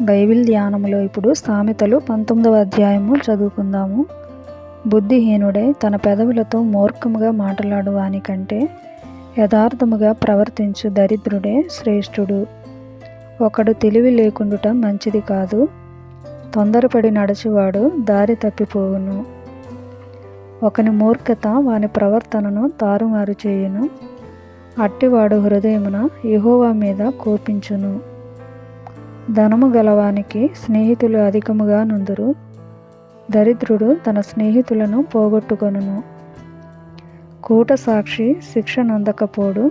Bible ధ్యానములో ఇప్పుడు సామెతలు పంతొమ్మిదవ అధ్యాయము చదువుకుందాము. బుద్ధిహీనుడే తన పెదవులతో మూర్ఖముగా మాట్లాడు వానికంటే యథార్థముగా ప్రవర్తించు దరిద్రుడే శ్రేష్ఠుడు. ఒకడు తెలివి లేకుండుట మంచిది కాదు. తొందరపడి నడిచేవాడు దారి తప్పిపోవును. ఒకని మూర్ఖత వాని ప్రవర్తనను తారుమారు చేయును. అట్టివాడు హృదయమున యహోవా మీద కోపించును. ధనము గలవానికి స్నేహితులు అధికముగా నుందురు. దరిద్రుడు తన స్నేహితులను పోగొట్టుకొనును. కూట సాక్షి శిక్ష నందకపోడు.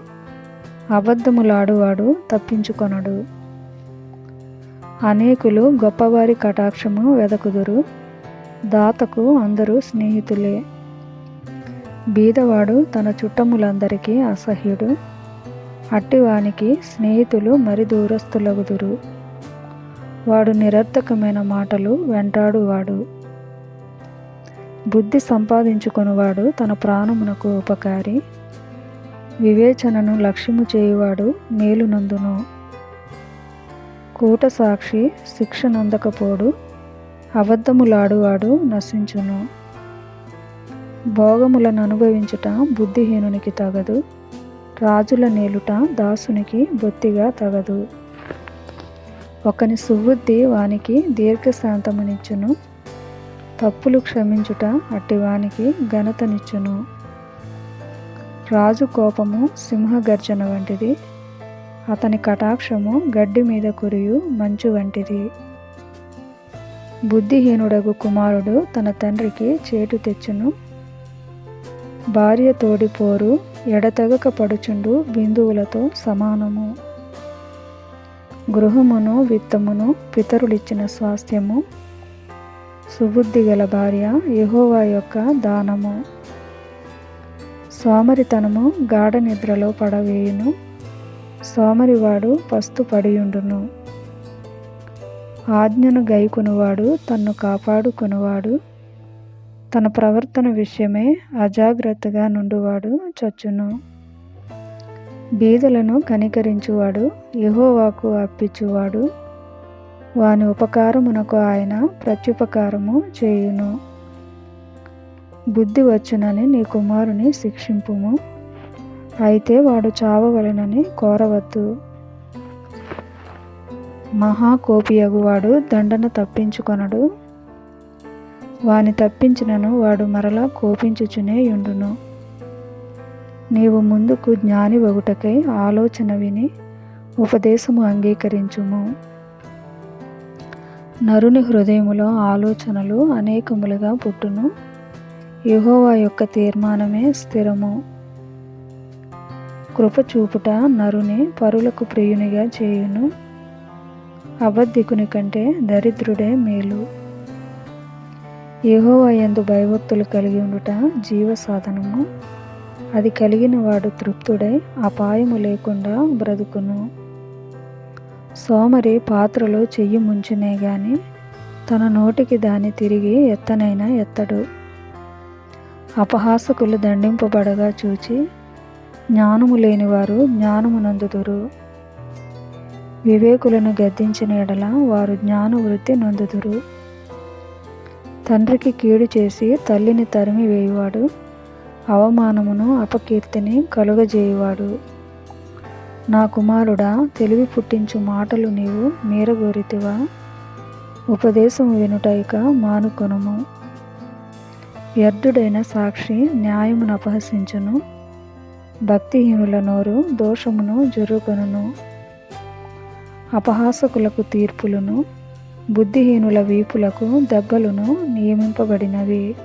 అబద్ధములాడువాడు తప్పించుకొనడు. అనేకులు గొప్పవారి కటాక్షము వెదకుదురు. దాతకు అందరూ స్నేహితులే. బీదవాడు తన చుట్టములందరికీ అసహ్యుడు. అట్టివానికి స్నేహితులు మరి దూరస్తులగుదురు వాడు నిరర్థకమైన మాటలు వెంటాడువాడు. బుద్ధి సంపాదించుకొనువాడు తన ప్రాణమునకు ఉపకారి. వివేచనను లక్ష్యము చేయువాడు మేలునందును. కూట సాక్షి శిక్ష నొందకపోడు అబద్ధములాడువాడు నశించును. భోగములను అనుభవించుట బుద్ధిహీనునికి తగదు రాజుల నేలుట దాసునికి బొత్తిగా తగదు. ఒకని సుబుద్ధి వానికి దీర్ఘశాంతమునిచ్చును. తప్పులు క్షమించుట అట్టి వానికి ఘనతనిచ్చును. రాజు కోపము సింహగర్జన వంటిది. అతని కటాక్షము గడ్డి మీద కురియు మంచు వంటిది. బుద్ధిహీనుడగు కుమారుడు తన తండ్రికి చేటు తెచ్చును. భార్య తోడిపోరు ఎడతెగక పడుచుండు బిందువులతో సమానము. గృహమును విత్తమును పితరులిచ్చిన స్వాస్థ్యము సుబుద్ధి గల భార్య యహోవా యొక్క దానము. సోమరితనము గాఢ నిద్రలో పడవేయును సోమరివాడు పస్తు పడియుండును. ఆజ్ఞను గైకొనువాడు తన్ను కాపాడుకునివాడు తన ప్రవర్తన విషయమే అజాగ్రత్తగా నుండువాడు చచ్చును. బీదలను కనికరించువాడు యెహోవాకు అప్పించువాడు వాని ఉపకారమునకు ఆయన ప్రత్యుపకారము చేయును. బుద్ధి వచ్చునని నీ కుమారుని శిక్షింపుము. అయితే వాడు చావవలనని కోరవద్దు. మహాకోపియగువాడు దండన తప్పించుకొనడు. వాని తప్పించినను వాడు మరలా కోపించుచునే యుండును. నీవు ముందుకు జ్ఞాని ఒకటకై ఆలోచన విని ఉపదేశము అంగీకరించుము. నరుని హృదయములో ఆలోచనలు అనేకములుగా పుట్టును. యుహోవా యొక్క తీర్మానమే స్థిరము. కృప చూపుట నరుని పరులకు ప్రియునిగా చేయును. అబద్ధికుని కంటే దరిద్రుడే మేలు. యహోవా ఎందు భయభక్తులు కలిగి ఉండుట జీవ సాధనము అది కలిగిన వాడు తృప్తుడై అపాయము లేకుండా బ్రతుకును. సోమరి పాత్రలో చెయ్యి ముంచునే గాని తన నోటికి దాన్ని తిరిగి ఎత్తనైనా ఎత్తడు. అపహాసకులు దండింపబడగా చూచి జ్ఞానము లేనివారు జ్ఞానమునందుదురు. వివేకులను గద్దించిన ఎడల వారు జ్ఞాన వృత్తి నొందుదురు. తండ్రికి కీడు చేసి తల్లిని తరిమి వేయువాడు అవమానమును అపకీర్తిని కలుగజేయువాడు. నా కుమారుడా తెలివి పుట్టించు మాటలు నీవు మీరగోరితివా? ఉపదేశము వినుటైక మానుకొనుము. వ్యర్థుడైన సాక్షి న్యాయమును అపహసించును. భక్తిహీనుల నోరు దోషమును జరుగుకొనును అపహాసకులకు తీర్పులను బుద్ధిహీనుల వీపులకు దెబ్బలను నియమింపబడినవి.